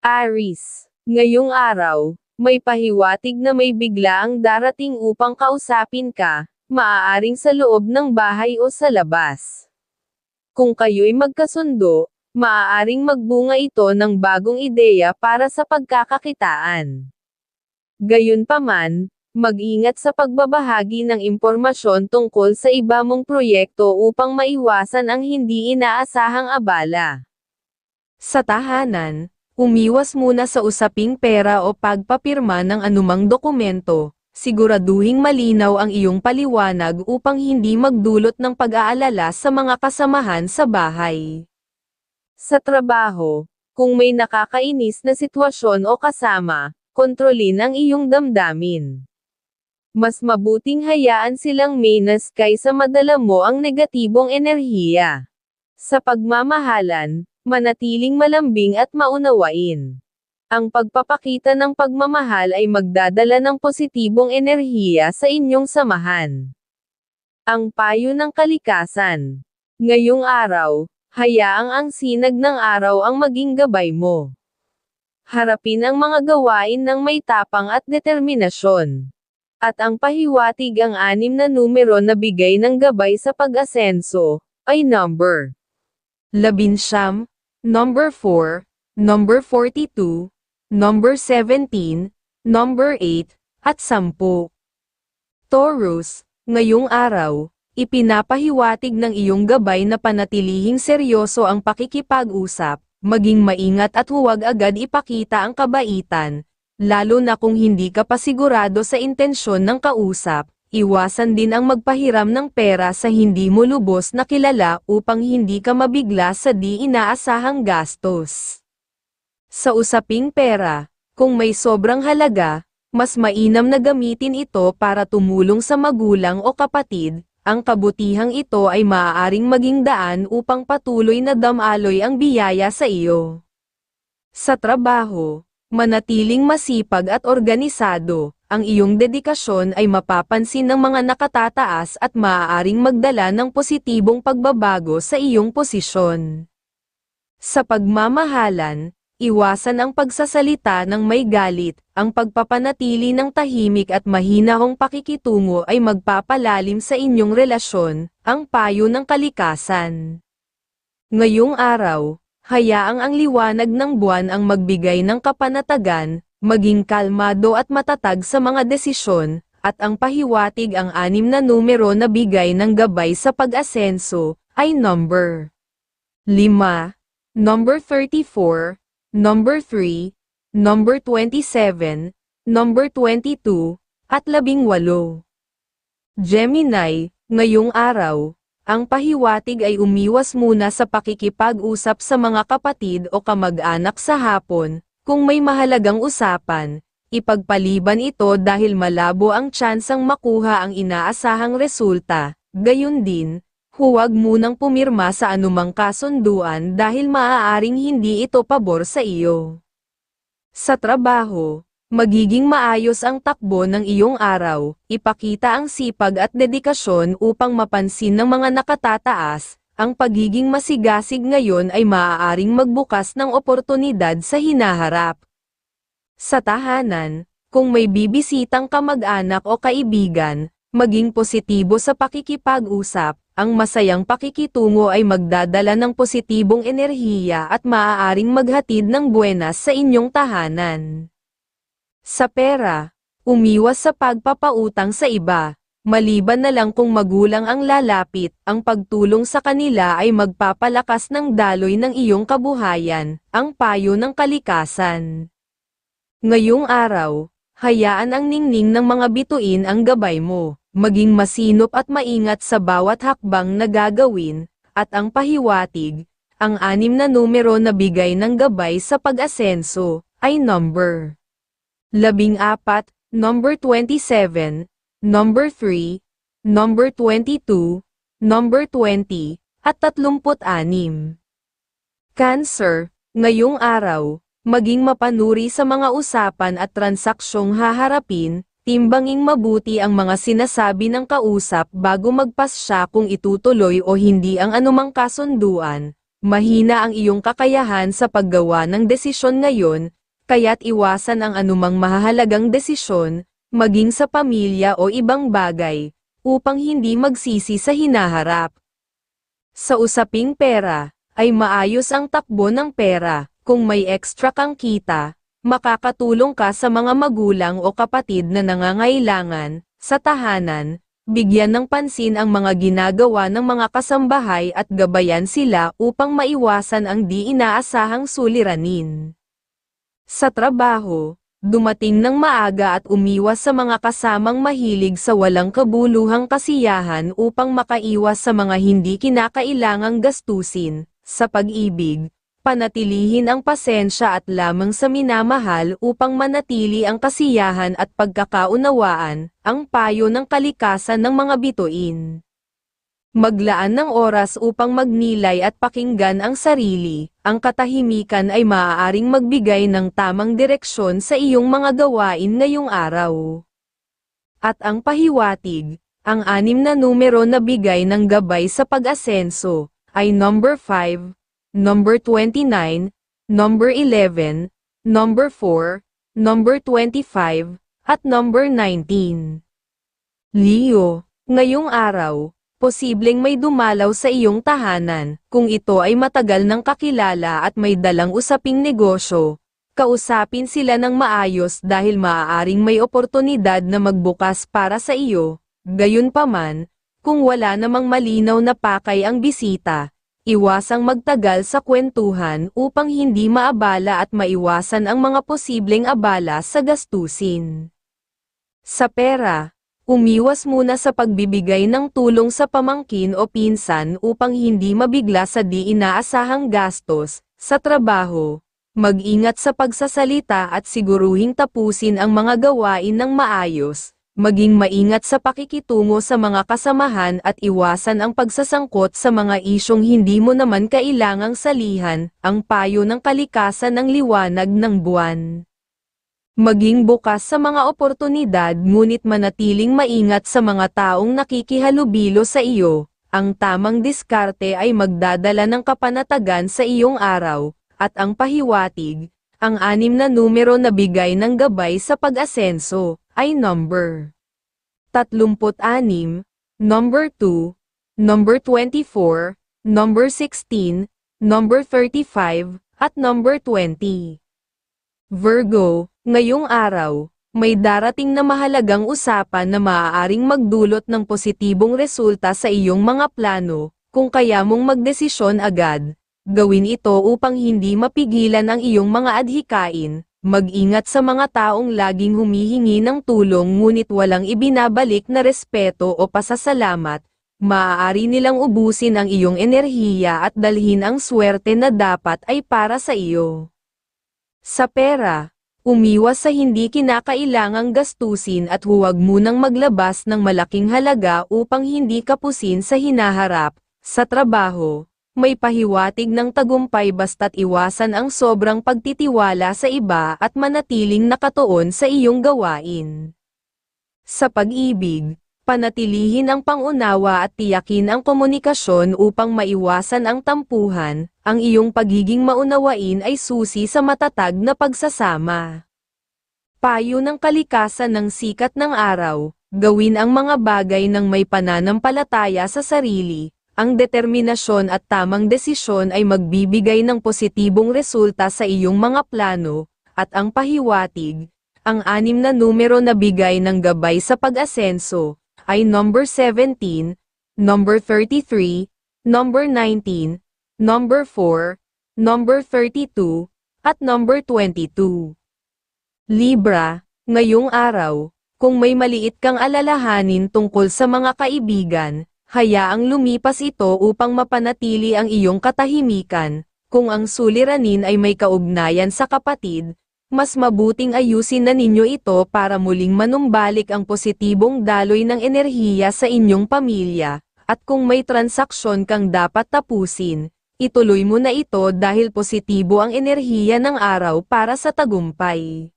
Aris, ngayong araw, may pahiwatig na may bigla ang darating upang kausapin ka, maaaring sa loob ng bahay o sa labas. Kung kayo'y magkasundo, maaaring magbunga ito ng bagong ideya para sa pagkakakitaan. Gayunpaman, mag-ingat sa pagbabahagi ng impormasyon tungkol sa iba mong proyekto upang maiwasan ang hindi inaasahang abala. Sa tahanan, umiwas muna sa usaping pera o pagpapirma ng anumang dokumento, siguraduhing malinaw ang iyong paliwanag upang hindi magdulot ng pag-aalala sa mga kasamahan sa bahay. Sa trabaho, kung may nakakainis na sitwasyon o kasama, kontrolin ang iyong damdamin. Mas mabuting hayaan silang minas kaysa madala mo ang negatibong enerhiya. Sa pagmamahalan, manatiling malambing at maunawain. Ang pagpapakita ng pagmamahal ay magdadala ng positibong enerhiya sa inyong samahan. Ang payo ng kalikasan. Ngayong araw, hayaang ang sinag ng araw ang maging gabay mo. Harapin ang mga gawain ng may tapang at determinasyon. At ang pahiwatig ang anim na numero na bigay ng gabay sa pag-asenso, ay number Labinsyam, number 4, number 42, number 17, number 8, at 10. Taurus, ngayong araw, ipinapahiwatig ng iyong gabay na panatilihing seryoso ang pakikipag-usap, maging maingat at huwag agad ipakita ang kabaitan, lalo na kung hindi ka pa sigurado sa intensyon ng kausap, iwasan din ang magpahiram ng pera sa hindi mo lubos na kilala upang hindi ka mabigla sa di inaasahang gastos. Sa usaping pera, kung may sobrang halaga, mas mainam na gamitin ito para tumulong sa magulang o kapatid, ang kabutihang ito ay maaaring maging daan upang patuloy na damaloy ang biyaya sa iyo. Sa trabaho, manatiling masipag at organisado, ang iyong dedikasyon ay mapapansin ng mga nakatataas at maaaring magdala ng positibong pagbabago sa iyong posisyon. Sa pagmamahalan, iwasan ang pagsasalita ng may galit, ang pagpapanatili ng tahimik at mahinahong pakikitungo ay magpapalalim sa inyong relasyon, ang payo ng kalikasan. Ngayong araw, hayaang ang liwanag ng buwan ang magbigay ng kapanatagan, maging kalmado at matatag sa mga desisyon, at ang pahiwatig ang anim na numero na bigay ng gabay sa pag-asenso, ay number 5, number 34, number 3, number 27, number 22, at 18. Gemini, ngayong araw, ang pahiwatig ay umiwas muna sa pakikipag-usap sa mga kapatid o kamag-anak sa hapon, kung may mahalagang usapan, ipagpaliban ito dahil malabo ang tsansang makuha ang inaasahang resulta, gayon din, huwag munang pumirma sa anumang kasunduan dahil maaaring hindi ito pabor sa iyo. Sa trabaho, magiging maayos ang takbo ng iyong araw, ipakita ang sipag at dedikasyon upang mapansin ng mga nakatataas, ang pagiging masigasig ngayon ay maaaring magbukas ng oportunidad sa hinaharap. Sa tahanan, kung may bibisitang kamag-anak o kaibigan, maging positibo sa pakikipag-usap, ang masayang pakikitungo ay magdadala ng positibong enerhiya at maaaring maghatid ng buenas sa inyong tahanan. Sa pera, umiwas sa pagpapautang sa iba. Maliban na lang kung magulang ang lalapit, ang pagtulong sa kanila ay magpapalakas ng daloy ng iyong kabuhayan, ang payo ng kalikasan. Ngayong araw, hayaan ang ningning ng mga bituin ang gabay mo, maging masinop at maingat sa bawat hakbang na gagawin, at ang pahiwatig, ang anim na numero na bigay ng gabay sa pag-asenso, ay number labing apat, number 27, number 3, number 22, number 20, at 36. Cancer, ngayong araw, maging mapanuri sa mga usapan at transaksyong haharapin, timbanging mabuti ang mga sinasabi ng kausap bago magpasya kung itutuloy o hindi ang anumang kasunduan, Mahina ang iyong kakayahan sa paggawa ng desisyon ngayon, kaya't iwasan ang anumang mahahalagang desisyon, maging sa pamilya o ibang bagay, upang hindi magsisi sa hinaharap. Sa usaping pera, ay maayos ang takbo ng pera, kung may extra kang kita, makakatulong ka sa mga magulang o kapatid na nangangailangan, sa tahanan, bigyan ng pansin ang mga ginagawa ng mga kasambahay at gabayan sila upang maiwasan ang di inaasahang suliranin. Sa trabaho, dumating ng maaga at umiwas sa mga kasamang mahilig sa walang kabuluhang kasiyahan upang makaiwas sa mga hindi kinakailangang gastusin, sa pag-ibig, panatilihin ang pasensya at lamang sa minamahal upang manatili ang kasiyahan at pagkakaunawaan, ang payo ng kalikasan ng mga bituin. Maglaan ng oras upang magnilay at pakinggan ang sarili, ang katahimikan ay maaaring magbigay ng tamang direksyon sa iyong mga gawain ngayong araw. At ang pahiwatig, ang anim na numero na bigay ng gabay sa pag-asenso, ay number 5, number 29, number 11, number 4, number 25, at number 19. Leo, ngayong araw, posibleng may dumalaw sa iyong tahanan, kung ito ay matagal ng kakilala at may dalang usaping negosyo. Kausapin sila ng maayos dahil maaaring may oportunidad na magbukas para sa iyo. Gayunpaman, kung wala namang malinaw na pakay ang bisita, iwasang magtagal sa kwentuhan upang hindi maabala at maiwasan ang mga posibleng abala sa gastusin. Sa pera, umiwas muna sa pagbibigay ng tulong sa pamangkin o pinsan upang hindi mabigla sa di inaasahang gastos. Sa trabaho, mag-ingat sa pagsasalita at siguruhing tapusin ang mga gawain ng maayos, maging maingat sa pakikitungo sa mga kasamahan at iwasan ang pagsasangkot sa mga isyong hindi mo naman kailangang salihan, ang payo ng kalikasan ng liwanag ng buwan. Maging bukas sa mga oportunidad ngunit manatiling maingat sa mga taong nakikihalubilo sa iyo, ang tamang diskarte ay magdadala ng kapanatagan sa iyong araw, at ang pahiwatig, ang anim na numero na bigay ng gabay sa pag-asenso, ay number 36, number 2, number 24, number 16, number 35, at number 20. Virgo, ngayong araw, may darating na mahalagang usapan na maaaring magdulot ng positibong resulta sa iyong mga plano, kung kaya mong magdesisyon agad. Gawin ito upang hindi mapigilan ang iyong mga adhikain, mag-ingat sa mga taong laging humihingi ng tulong ngunit walang ibinabalik na respeto o pasasalamat, maaari nilang ubusin ang iyong enerhiya at dalhin ang swerte na dapat ay para sa iyo. Sa pera, umiwas sa hindi kinakailangang gastusin at huwag munang maglabas ng malaking halaga upang hindi kapusin sa hinaharap. Sa trabaho, may pahiwatig ng tagumpay basta't iwasan ang sobrang pagtitiwala sa iba at manatiling nakatuon sa iyong gawain. Sa pag-ibig, panatilihin ang pangunawa at tiyakin ang komunikasyon upang maiwasan ang tampuhan, ang iyong pagiging maunawain ay susi sa matatag na pagsasama. Payo ng kalikasan ng sikat ng araw, gawin ang mga bagay ng may pananampalataya sa sarili, ang determinasyon at tamang desisyon ay magbibigay ng positibong resulta sa iyong mga plano, at ang pahiwatig, ang anim na numero na bigay ng gabay sa pag-asenso, ay number 17, number 33, number 19, number 4, number 32, at number 22. Libra, ngayong araw, kung may maliit kang alalahanin tungkol sa mga kaibigan, hayaang lumipas ito upang mapanatili ang iyong katahimikan, kung ang suliranin ay may kaugnayan sa kapatid, mas mabuting ayusin na ninyo ito para muling manumbalik ang positibong daloy ng enerhiya sa inyong pamilya, at kung may transaksyon kang dapat tapusin, ituloy mo na ito dahil positibo ang enerhiya ng araw para sa tagumpay.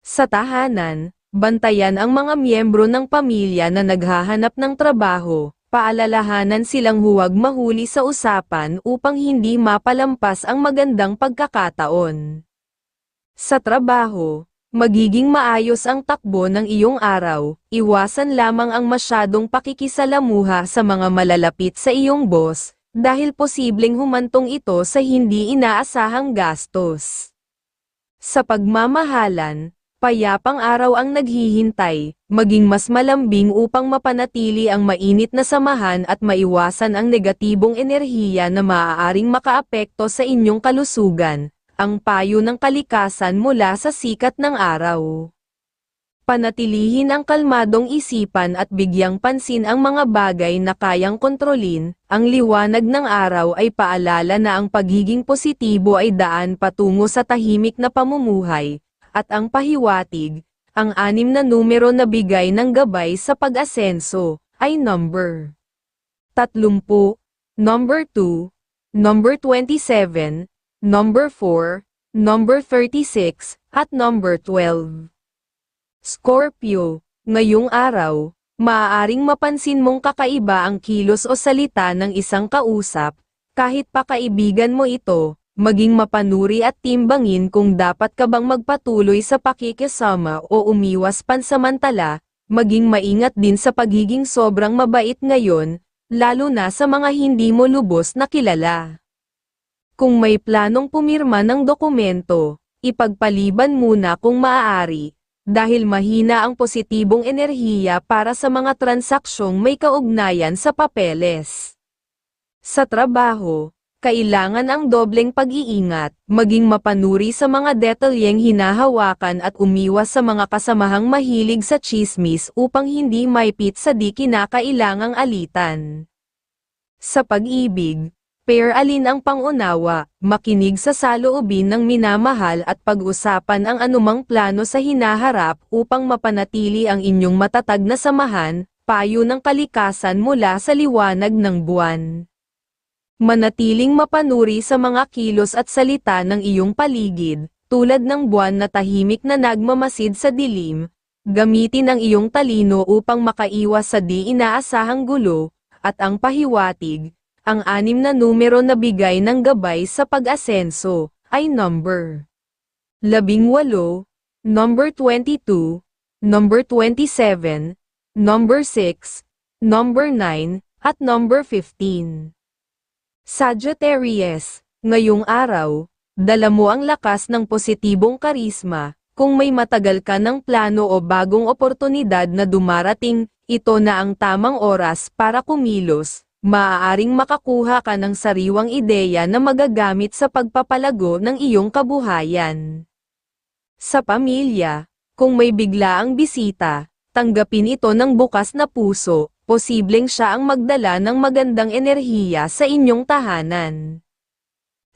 Sa tahanan, bantayan ang mga miyembro ng pamilya na naghahanap ng trabaho, Paalalahanan silang huwag mahuli sa usapan upang hindi mapalampas ang magandang pagkakataon. Sa trabaho, magiging maayos ang takbo ng iyong araw, iwasan lamang ang masyadong pakikisalamuha sa mga malalapit sa iyong boss, dahil posibleng humantong ito sa hindi inaasahang gastos. Sa pagmamahalan, payapang araw ang naghihintay, maging mas malambing upang mapanatili ang mainit na samahan at maiwasan ang negatibong enerhiya na maaaring makaapekto sa inyong kalusugan, ang payo ng kalikasan mula sa sikat ng araw. Panatilihin ang kalmadong isipan at bigyang pansin ang mga bagay na kayang kontrolin, ang liwanag ng araw ay paalala na ang pagiging positibo ay daan patungo sa tahimik na pamumuhay, at ang pahiwatig, ang anim na numero na bigay ng gabay sa pag-asenso, ay number 30, number 2, number 27, number 4, number 36, at number 12. Scorpio, ngayong araw, maaaring mapansin mong kakaiba ang kilos o salita ng isang kausap, kahit pa kaibigan mo ito, maging mapanuri at timbangin kung dapat ka bang magpatuloy sa pakikisama o umiwas pansamantala, maging maingat din sa pagiging sobrang mabait ngayon, lalo na sa mga hindi mo lubos na kilala. Kung may planong pumirma ng dokumento, ipagpaliban muna kung maaari, dahil mahina ang positibong enerhiya para sa mga transaksyong may kaugnayan sa papeles. Sa trabaho, kailangan ang dobleng pag-iingat, maging mapanuri sa mga detalyeng hinahawakan at umiwas sa mga kasamahang mahilig sa chismis upang hindi maipit sa di kinakailangang alitan. Sa pag-ibig, pair alin ang pangunawa, makinig sa saloobin ng minamahal at pag-usapan ang anumang plano sa hinaharap upang mapanatili ang inyong matatag na samahan, payo ng kalikasan mula sa liwanag ng buwan. Manatiling mapanuri sa mga kilos at salita ng iyong paligid, tulad ng buwan na tahimik na nagmamasid sa dilim, gamitin ang iyong talino upang makaiwas sa di inaasahang gulo, at ang pahiwatig, ang anim na numero na bigay ng gabay sa pag-asenso, ay number 18, number 22, number 27, number 6, number 9, at number 15. Sagittarius, ngayong araw, dala mo ang lakas ng positibong karisma, kung may matagal ka ng plano o bagong oportunidad na dumarating, ito na ang tamang oras para kumilos, maaaring makakuha ka ng sariwang ideya na magagamit sa pagpapalago ng iyong kabuhayan. Sa pamilya, kung may biglaang bisita, tanggapin ito ng bukas na puso, posibleng siya ang magdala ng magandang enerhiya sa inyong tahanan.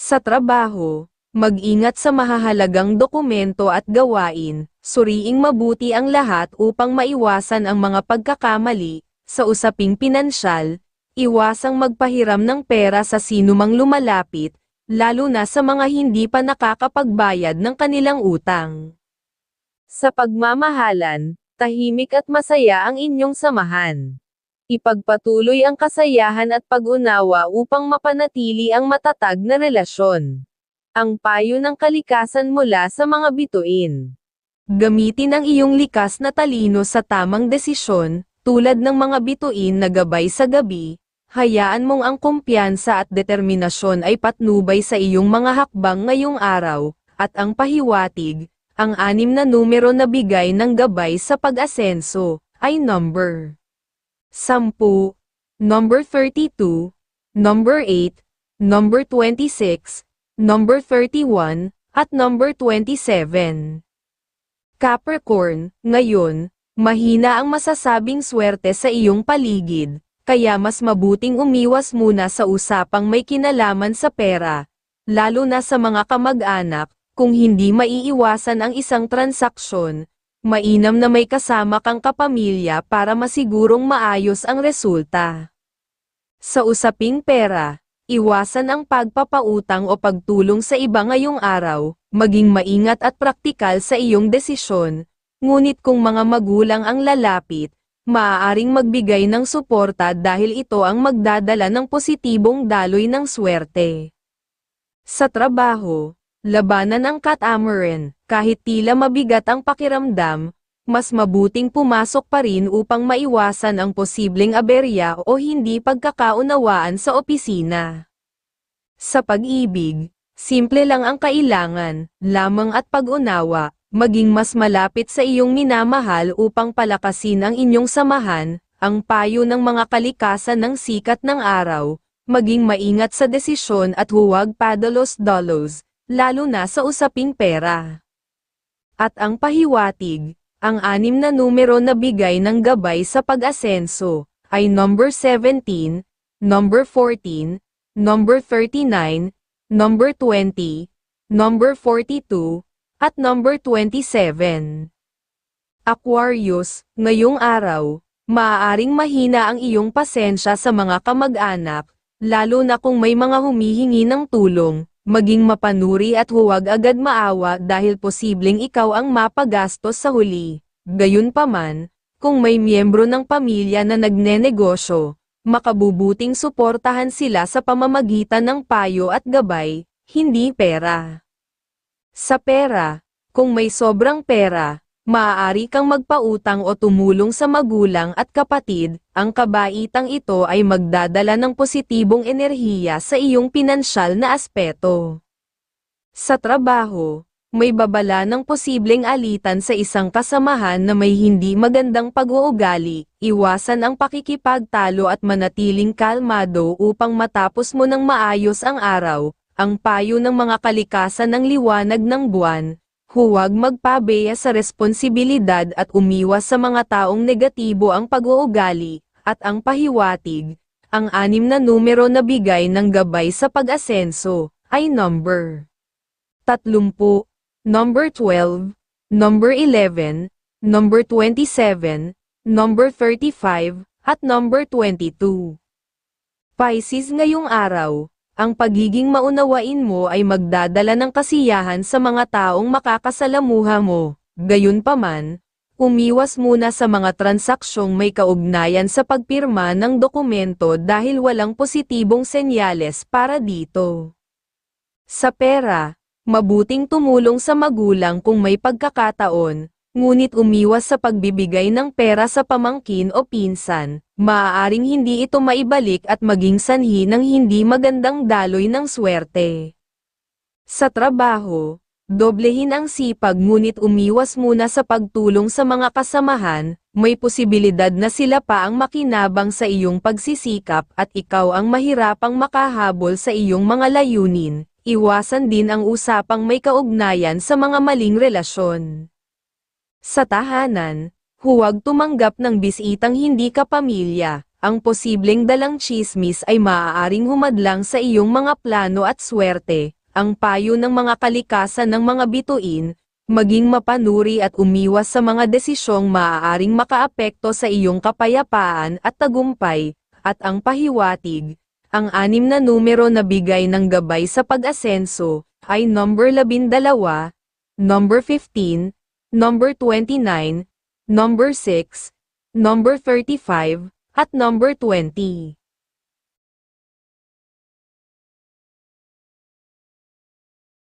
Sa trabaho, mag-ingat sa mahahalagang dokumento at gawain, suriing mabuti ang lahat upang maiwasan ang mga pagkakamali, sa usaping pinansyal, Iwasang magpahiram ng pera sa sinumang lumalapit, lalo na sa mga hindi pa nakakapagbayad ng kanilang utang. Sa pagmamahalan, tahimik at masaya ang inyong samahan. Ipagpatuloy ang kasayahan at pag-unawa upang mapanatili ang matatag na relasyon. Ang payo ng kalikasan mula sa mga bituin. Gamitin ang iyong likas na talino sa tamang desisyon, tulad ng mga bituin na gabay sa gabi, hayaan mong ang kumpiyansa at determinasyon ay patnubay sa iyong mga hakbang ngayong araw, at ang pahiwatig, ang anim na numero na bigay ng gabay sa pag-asenso, ay number 10, number 32, number 8, number 26, number 31, at number 27. Capricorn, ngayon, mahina ang masasabing swerte sa iyong paligid, kaya mas mabuting umiwas muna sa usapang may kinalaman sa pera, lalo na sa mga kamag-anak, kung hindi maiiwasan ang isang transaksyon, mainam na may kasama kang kapamilya para masigurong maayos ang resulta. Sa usaping pera, iwasan ang pagpapautang o pagtulong sa iba ngayong araw, maging maingat at praktikal sa iyong desisyon, ngunit kung mga magulang ang lalapit, maaaring magbigay ng suporta dahil ito ang magdadala ng positibong daloy ng swerte. Sa trabaho, labanan ang catamaran, kahit tila mabigat ang pakiramdam, mas mabuting pumasok pa rin upang maiwasan ang posibleng aberya o hindi pagkakaunawaan sa opisina. Sa pag-ibig, simple lang ang kailangan, lamang at pag-unawa, maging mas malapit sa iyong minamahal upang palakasin ang inyong samahan, ang payo ng mga kalikasan ng sikat ng araw, maging maingat sa desisyon at huwag padalos-dalos, lalo na sa usaping pera. At ang pahiwatig, ang anim na numero na bigay ng gabay sa pag-asenso, ay number 17, number 14, number 39, number 20, number 42, at number 27. Aquarius, ngayong araw, maaaring mahina ang iyong pasensya sa mga kamag-anak, lalo na kung may mga humihingi ng tulong, maging mapanuri at huwag agad maawa dahil posibleng ikaw ang mapagastos sa huli. Gayunpaman, kung may miyembro ng pamilya na nagnenegosyo, makabubuting suportahan sila sa pamamagitan ng payo at gabay, hindi pera. Sa pera, kung may sobrang pera, maaari kang magpautang o tumulong sa magulang at kapatid, ang kabaitang ito ay magdadala ng positibong enerhiya sa iyong pinansyal na aspeto. Sa trabaho, may babala ng posibleng alitan sa isang kasamahan na may hindi magandang pag-uugali, iwasan ang pakikipagtalo at manatiling kalmado upang matapos mo ng maayos ang araw, ang payo ng mga kalikasan ng liwanag ng buwan, Huwag magpabeya sa responsibilidad at umiwas sa mga taong negatibo ang pag-uugali, at ang pahiwatig, ang anim na numero na bigay ng gabay sa pag-asenso, ay number 30, number 12, number 11, number 27, number 35, at number 22. Pisces ngayong araw, ang pagiging maunawain mo ay magdadala ng kasiyahan sa mga taong makakasalamuha mo. Gayunpaman, umiwas muna sa mga transaksyong may kaugnayan sa pagpirma ng dokumento dahil walang positibong senyales para dito. Sa pera, mabuting tumulong sa magulang kung may pagkakataon, ngunit umiwas sa pagbibigay ng pera sa pamangkin o pinsan, maaaring hindi ito maibalik at maging sanhi ng hindi magandang daloy ng swerte. Sa trabaho, doblehin ang sipag ngunit umiwas muna sa pagtulong sa mga kasamahan, may posibilidad na sila pa ang makinabang sa iyong pagsisikap at ikaw ang mahirapang makahabol sa iyong mga layunin, iwasan din ang usapang may kaugnayan sa mga maling relasyon. Sa tahanan, huwag tumanggap ng bisitang hindi kapamilya. Ang posibleng dalang chismis ay maaaring humadlang sa iyong mga plano at swerte. Ang payo ng mga kalikasan ng mga bituin, maging mapanuri at umiwas sa mga desisyong maaaring makaapekto sa iyong kapayapaan at tagumpay, at ang pahiwatig, ang anim na numero na bigay ng gabay sa pag-asenso, ay number 12, number 15, number 29, number 6, number 35, at number 20.